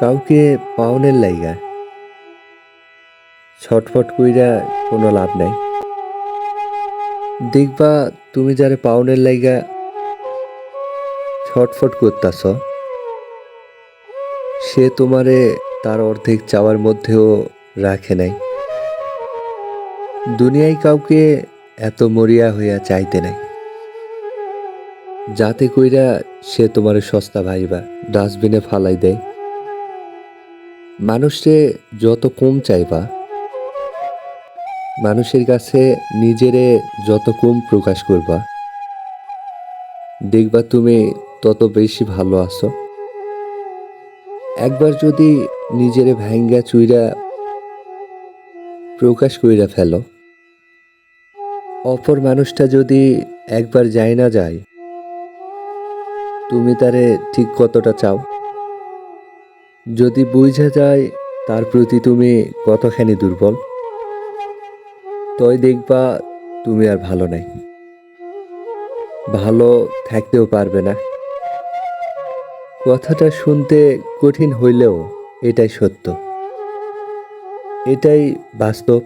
কাউকে পাওনের লাইগা। ছটফট কইরা কোনো লাভ নাই। দেখবা তুমি যারে পাওনের লাইগা ছটফট করতাছ, সে তোমারে তার অর্ধেক চাওয়ার মধ্যেও রাখে নাই। দুনিয়ায় কাউকে এত মরিয়া হইয়া চাইতে নাই। যাতে কইরা সে তোমারে সস্তা ভাইবা, ডাস্টবিনে ফালাই দেয়। মানুষে যত কম চাইবা, মানুষের কাছে নিজেরে যত কম প্রকাশ করবা, দেখবা তুমি তত বেশি ভালো আছো। একবার যদি নিজেরে ভ্যাঙ্গা চুইরা প্রকাশ কইরা ফেলো, অপর মানুষটা যদি একবার যায় না যায়, তুমি তারে ঠিক কতটা চাও? যদি বুঝা যায়, তার প্রতি তুমি কতখানি দুর্বল? তই দেখবা, তুমি আর ভালো নাই। ভালো থাকতেও পারবে না। কথাটা শুনতে কঠিন হইলেও এটাই সত্য। এটাই বাস্তব।